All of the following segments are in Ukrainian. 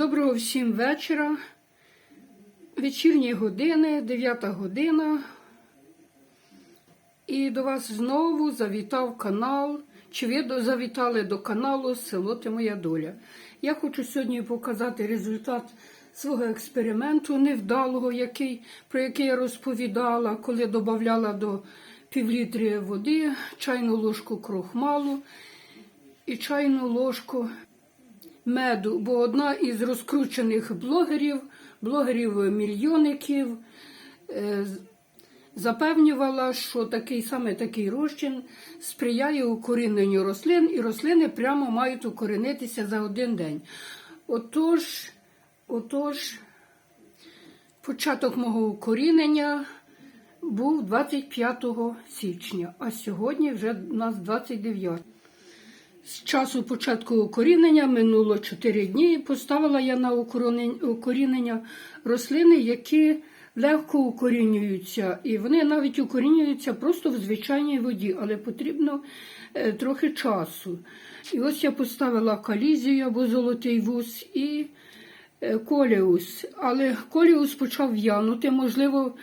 Доброго всім вечора. Вечірні години, 9 година. І до вас знову завітав канал. Чи ви завітали до каналу Село Ти Моя Доля. Я хочу сьогодні показати результат свого експерименту невдалого, який, про який я розповідала, коли додавала до півлітрі води чайну ложку крохмалу і чайну ложку меду, бо одна із розкручених блогерів, блогерів-мільйонників, е, запевнювала, що такий саме такий розчин сприяє укоріненню рослин, і рослини прямо мають укорінитися за один день. Отож, отож, початок мого укорінення був 25 січня, а сьогодні вже у нас 29. З часу початку укорінення минуло 4 дні. Поставила я на укорінення рослини, які легко укорінюються. І вони навіть укорінюються просто в звичайній воді, але потрібно е, трохи часу. І ось я поставила калізію або золотий вус і е, коліус. Але коліус почав в'янути, можливо,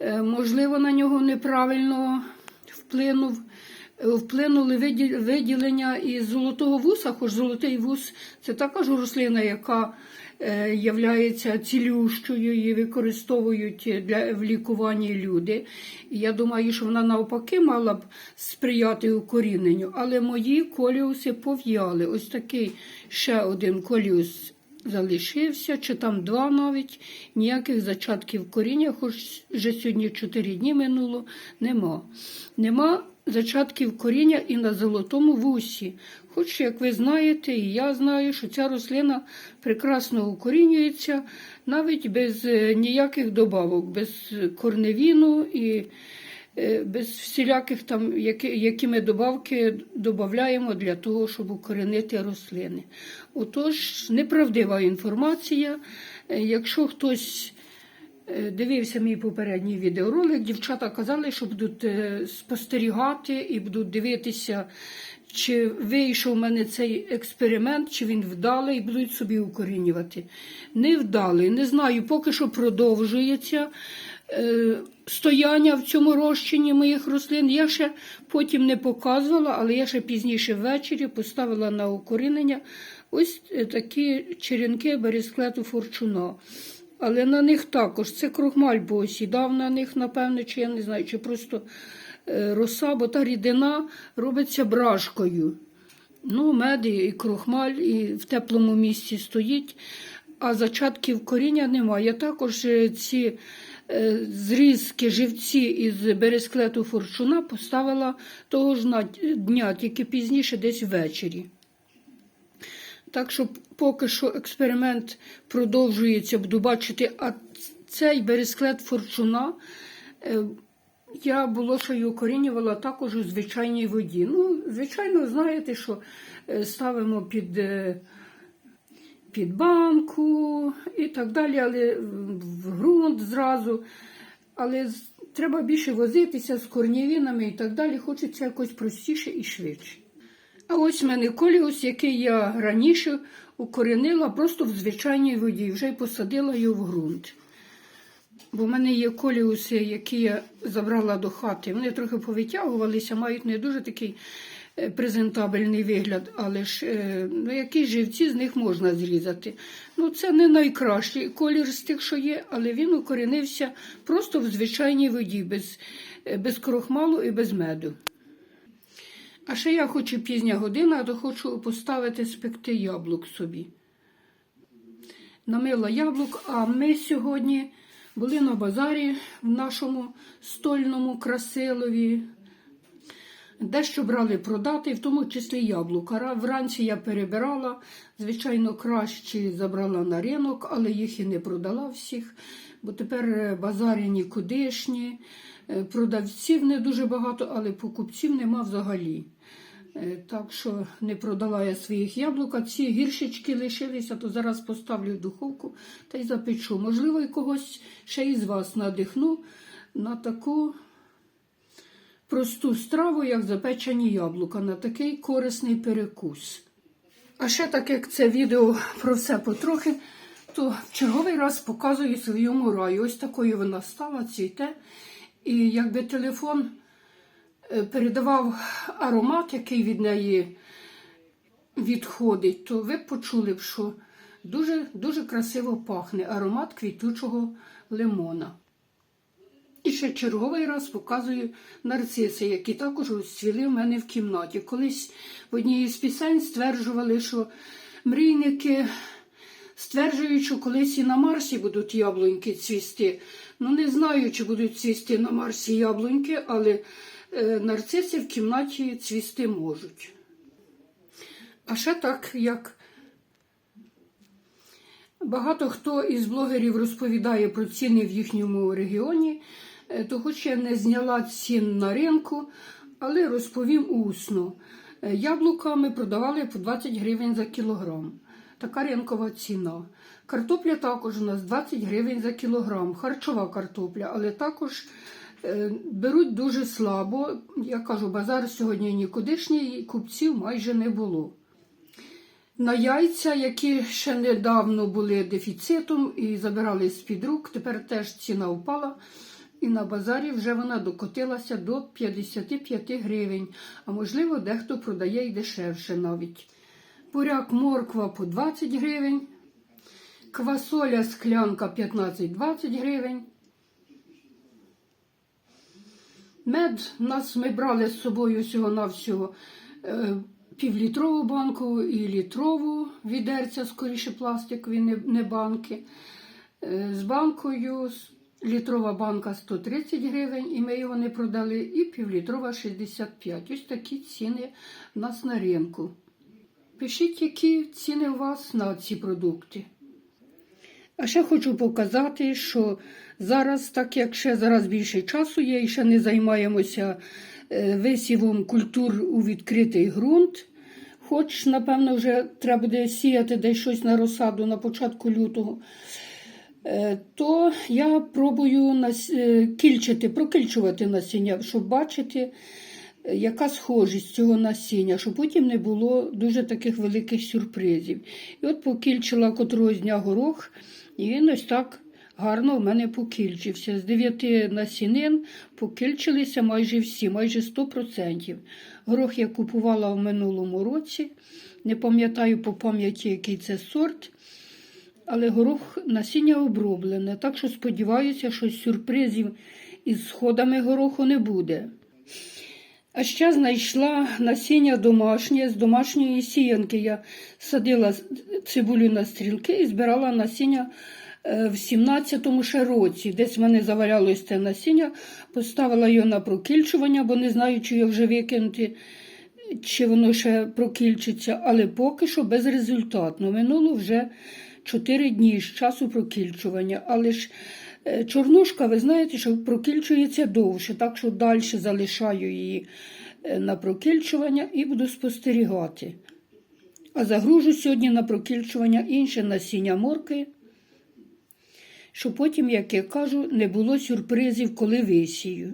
е, можливо, на нього неправильно вплинув вплинули виділення із золотого вуса, хоч золотий вус це також рослина, яка е, являється цілющою, її використовують для в лікуванні люди. Я думаю, що вона навпаки мала б сприяти укоріненню, але мої коліуси пов'яли. Ось такий ще один коліус залишився, чи там два навіть, ніяких зачатків коріння, хоч вже сьогодні 4 дні минуло, нема. Нема зачатків коріння і на золотому вусі. Хоч, як ви знаєте, і я знаю, що ця рослина прекрасно укорінюється навіть без е, ніяких добавок, без корневіну і е, без всіляких там, які, які ми добавки додаємо для того, щоб укоренити рослини. Отож, неправдива інформація. Е, Якщо хтось дивився мій попередній відеоролик, дівчата казали, що будуть е, спостерігати і будуть дивитися, чи вийшов у мене цей експеримент, чи він вдалий, і будуть собі укорінювати. Не вдалий, не знаю, поки що продовжується е, стояння в цьому розчині моїх рослин. Я ще потім не показувала, але я ще пізніше ввечері поставила на укорінення ось е, такі черенки бересклету форчуна. Але на них також це крохмаль посідав на них, напевно, чи я не знаю, чи просто е, роса, бо та рідина робиться брашкою. Ну, мед і крохмаль і в теплому місці стоїть, а зачатків коріння немає. Також е, ці е, зрізки живці із бересклету форчуна поставила того ж дня, тільки пізніше, десь ввечері. Так що поки що експеримент продовжується, буду бачити, а цей бересклет форчуна е, я було, що й укорінювала також у звичайній воді. Ну, звичайно, знаєте, що е, ставимо під, е, під банку і так далі, але в ґрунт зразу. Але треба більше возитися з корнівінами і так далі. Хочеться якось простіше і швидше. А ось в мене коліус, який я раніше укоренила просто в звичайній воді, вже й посадила його в ґрунт. Бо в мене є коліуси, які я забрала до хати. Вони трохи повитягувалися, мають не дуже такий е, презентабельний вигляд, але ж е, ну, якісь живці з них можна зрізати. Ну, це не найкращий колір з тих, що є, але він укоренився просто в звичайній воді, без, е, без крохмалу і без меду. А ще я хочу пізня година, то хочу поставити спекти яблук собі. Намила яблук, а ми сьогодні були на базарі в нашому стольному красилові. Дещо брали продати, в тому числі яблука. Вранці я перебирала, звичайно, кращі забрала на ринок, але їх і не продала всіх, бо тепер е, базарі нікудишні, продавців не дуже багато, але покупців нема взагалі. Е, Так що не продала я своїх яблук, а ці гіршечки лишилися, то зараз поставлю в духовку та й запечу. Можливо, і когось ще із вас надихну на таку просту страву, як запечені яблука, на такий корисний перекус. А ще так як це відео про все потрохи, то в черговий раз показую своєму раю. Ось такою вона стала, цвіте. І якби телефон е, передавав аромат, який від неї відходить, то ви б почули б, що дуже, дуже красиво пахне аромат квітучого лимона. І ще черговий раз показую нарциси, які також розцвіли в мене в кімнаті. Колись в одній з пісень стверджували, що мрійники стверджують, що колись і на Марсі будуть яблуньки цвісти. Ну, не знаю, чи будуть цвісти на Марсі яблуньки, але е, нарциси в кімнаті цвісти можуть. А ще так, як Багато хто із блогерів розповідає про ціни в їхньому регіоні, е, то хоч я не зняла цін на ринку, але розповім усно. Е, Яблука ми продавали по 20 гривень за кілограм. Така ринкова ціна. Картопля також у нас 20 гривень за кілограм, харчова картопля, але також е, беруть дуже слабо. Я кажу, базар сьогодні нікудишній, купців майже не було. На яйця, які ще недавно були дефіцитом і забирали з-під рук, тепер теж ціна впала. І на базарі вже вона докотилася до 55 гривень, а можливо, дехто продає й дешевше навіть. Буряк морква по 20 гривень, квасоля склянка 15-20 гривень. Мед нас ми брали з собою всього-навсього е, півлітрову банку і літрову відерця, скоріше пластикові, не, банки. Е, З банкою літрова банка 130 гривень, і ми його не продали, і півлітрова 65. Ось такі ціни в нас на ринку. Пишіть, які ціни у вас на ці продукти. А ще хочу показати, що зараз, так як ще зараз більше часу є, і ще не займаємося е, висівом культур у відкритий ґрунт, хоч, напевно, вже треба буде сіяти десь щось на розсаду на початку лютого, е, то я пробую е, кільчити, прокільчувати насіння, щоб бачити, яка схожість цього насіння, щоб потім не було дуже таких великих сюрпризів. І от покільчила котрогось дня горох, і він ось так гарно в мене покільчився. З дев'яти насінин покільчилися майже всі, майже 100%. Горох я купувала в минулому році. Не пам'ятаю по пам'яті, який це сорт. Але горох насіння оброблене, так що сподіваюся, що сюрпризів із сходами гороху не буде. А ще знайшла насіння домашнє з домашньої сіянки. Я садила цибулю на стрілки і збирала насіння е, в 17-му ще році. Десь в мене завалялось це насіння, поставила його на прокільчування, бо не знаю, чи його вже викинути, чи воно ще прокільчиться, але поки що безрезультатно. Минуло вже 4 дні з часу прокільчування. Але ж чорнушка, ви знаєте, що прокільчується довше, так що далі залишаю її е, на прокільчування і буду спостерігати. А загружу сьогодні на прокільчування інше насіння морки, щоб потім, як я кажу, не було сюрпризів, коли висію.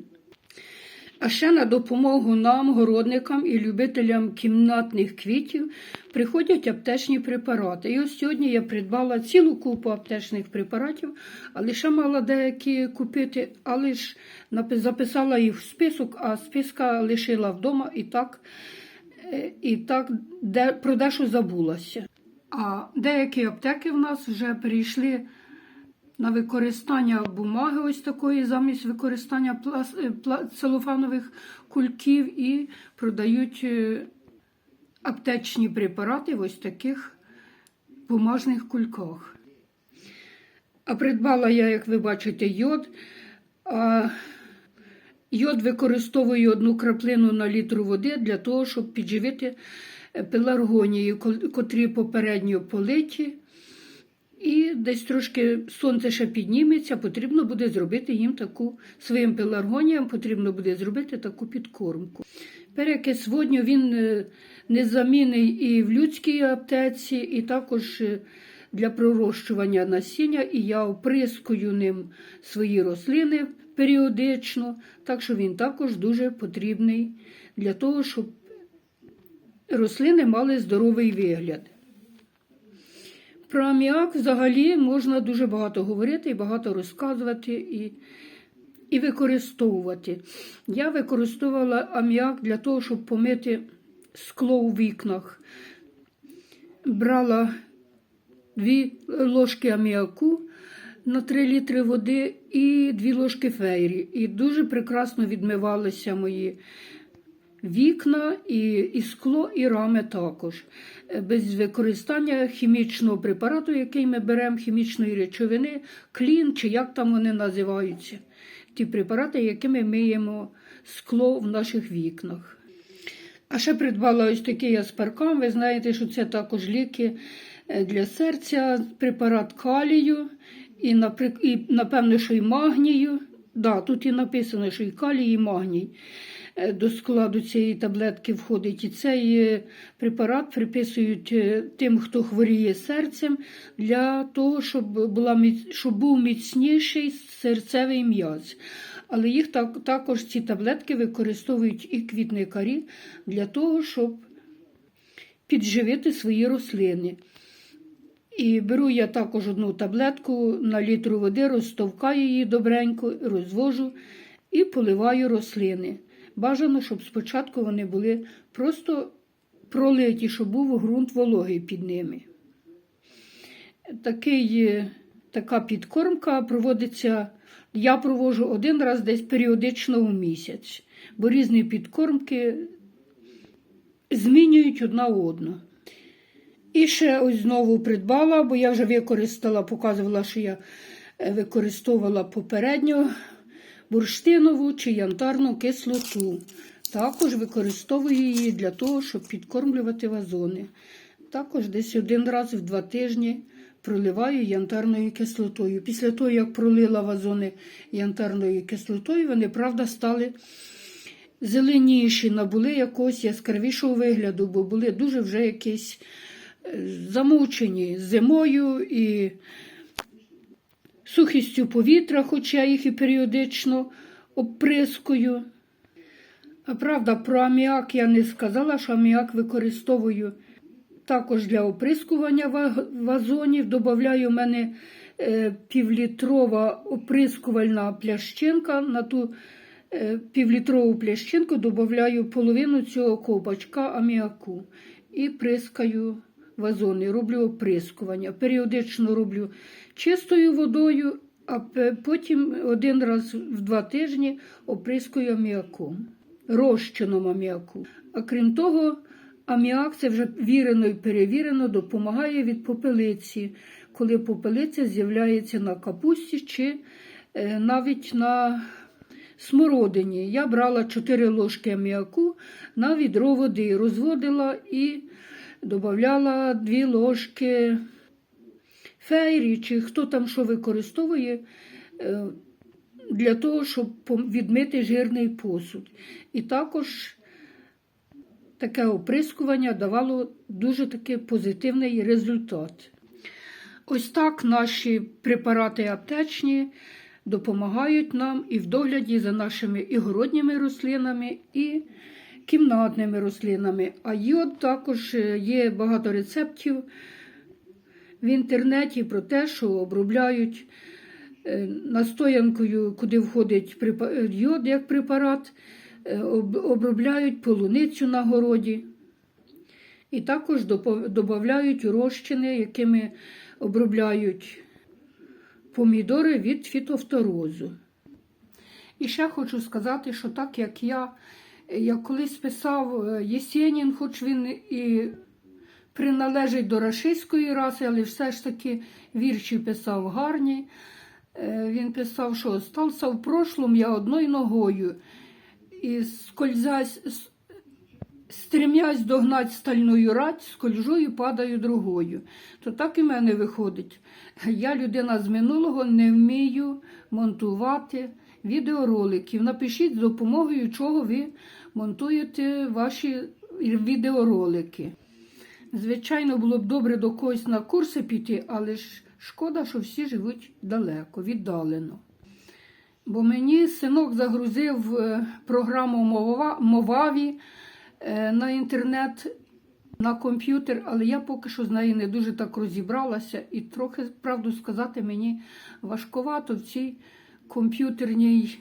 А ще на допомогу нам, городникам і любителям кімнатних квітів, приходять аптечні препарати. І ось сьогодні я придбала цілу купу аптечних препаратів, але ще мала деякі купити, але ж записала їх в список, а списка лишила вдома і так, е, і так де, про дещо забулася. А деякі аптеки в нас вже перейшли на використання бумаги ось такої замість використання плас- е, целофанових кульків і продають е, аптечні препарати в ось таких бумажних кульках. А придбала я, як ви бачите, йод. А йод використовую одну краплину на літр води для того, щоб підживити пеларгонії, ко- котрі попередньо политі. І десь трошки сонце ще підніметься, потрібно буде зробити їм таку своїм пеларгоніям, потрібно буде зробити таку підкормку. Перекис водню він е, незамінний і в людській аптеці, і також е, для пророщування насіння. І я оприскую ним свої рослини періодично, так що він також дуже потрібний для того, щоб рослини мали здоровий вигляд. Про аміак взагалі можна дуже багато говорити і багато розказувати і, і використовувати. Я використовувала аміак для того, щоб помити скло у вікнах. Брала дві ложки аміаку на 3 літри води і дві ложки фейрі. І дуже прекрасно відмивалися мої вікна, і, і скло, і рами також. Е, Без використання хімічного препарату, який ми беремо, хімічної речовини, клін чи як там вони називаються. Ті препарати, якими миємо скло в наших вікнах. А ще придбала ось такий аспаркам. Ви знаєте, що це також ліки е, для серця, препарат калію, і, і напевно, що й магнію. Да, тут і написано, що і калій, і магній до складу цієї таблетки входить. І цей е, препарат приписують е, тим, хто хворіє серцем, для того, щоб, була, щоб був міцніший серцевий м'яз. Але їх так, також ці таблетки використовують і квітникарі для того, щоб підживити свої рослини. І беру я також одну таблетку на літру води, розтовкаю її добренько, розвожу і поливаю рослини. Бажано, щоб спочатку вони були просто пролиті, щоб був ґрунт вологий під ними. Такий, е, така підкормка проводиться, я проводжу один раз десь періодично в місяць, бо різні підкормки змінюють одна одну. І ще ось знову придбала, бо я вже використала, показувала, що я е, використовувала попередньо бурштинову чи янтарну кислоту. Також використовую її для того, щоб підкормлювати вазони. Також десь один раз в два тижні проливаю янтарною кислотою. Після того, як пролила вазони янтарною кислотою, вони, правда, стали зеленіші, набули якогось яскравішого вигляду, бо були дуже вже якісь е, замучені зимою і сухістю повітря, хоча їх і періодично обприскую. А правда, про аміак я не сказала, що аміак використовую також для оприскування вазонів. Добавляю в мене е, півлітрова оприскувальна плящинка. На ту е, півлітрову плящинку додаю половину цього ковбачка аміаку і прискаю вазони. Роблю оприскування. Періодично роблю чистою водою, а потім один раз в два тижні оприскую аміаком, розчином аміаку. А крім того, аміак це вже вірено і перевірено, допомагає від попелиці, коли попелиця з'являється на капусті чи е, навіть на смородині. Я брала 4 ложки аміаку на відро води, розводила і додавала 2 ложки фейрі, чи хто там що використовує е, для того, щоб відмити жирний посуд. І також таке оприскування давало дуже таки позитивний результат. Ось так наші препарати аптечні допомагають нам і в догляді за нашими і городніми рослинами, і кімнатними рослинами. А йод також е, є багато рецептів в інтернеті про те, що обробляють е, настоянкою, куди входить йод як препарат, е, обробляють полуницю на городі. І також додають розчини, якими обробляють помідори від фітофторозу. І ще хочу сказати, що так як я, як колись писав е, Єсенін, хоч він і приналежить до рашистської раси, але все ж таки вірші писав гарні. Е, Він писав, що «Остався в прошлом я одною ногою, і скользясь, с- стремясь догнать стальною рать, скольжу і падаю другою. То так і мене виходить. Я людина з минулого не вмію монтувати відеороликів. Напишіть, з допомогою чого ви монтуєте ваші відеоролики. Звичайно, було б добре до когось на курси піти, але ж шкода, що всі живуть далеко, віддалено. Бо мені синок загрузив е, програму Мова- Моваві е, на інтернет на комп'ютер, але я поки що з нею не дуже так розібралася, і трохи, правду сказати, мені важкувато в цій комп'ютерній,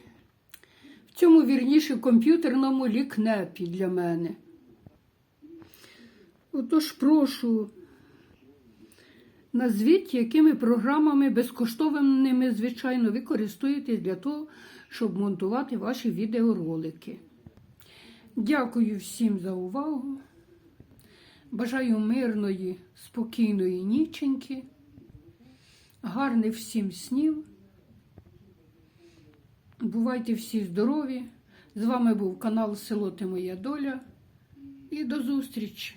цьому вірніше комп'ютерному лікнепі для мене. Отож, прошу, назвіть, якими програмами безкоштовними, звичайно, ви користуєтесь для того, щоб монтувати ваші відеоролики. Дякую всім за увагу. Бажаю мирної, спокійної ніченьки, гарних всім снів. Бувайте всі здорові! З вами був канал Село Ти Моя Доля. І до зустрічі!